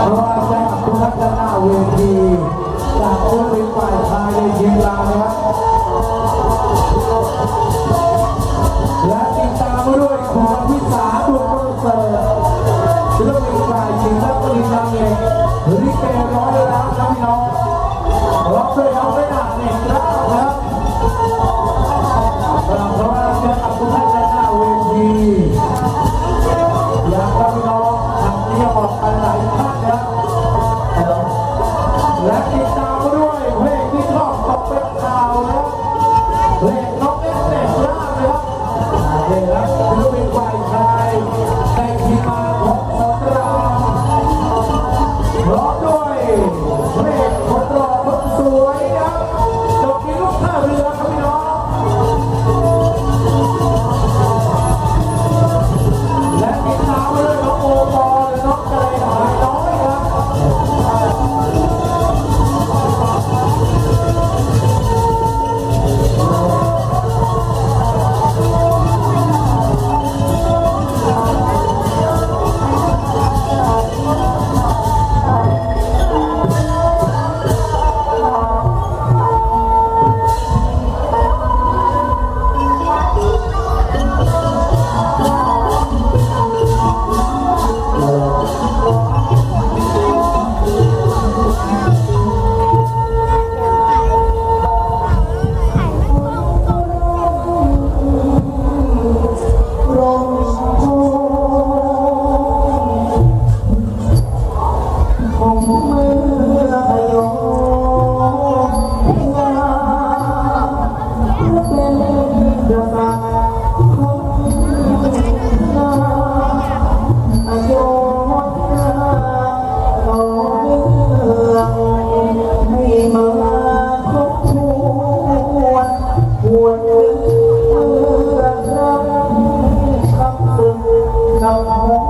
เพราะว่าจากทุกท่านด้านาเวทีจากศิลปินฝ่ายชายในทีมเรานะครับ ราเรา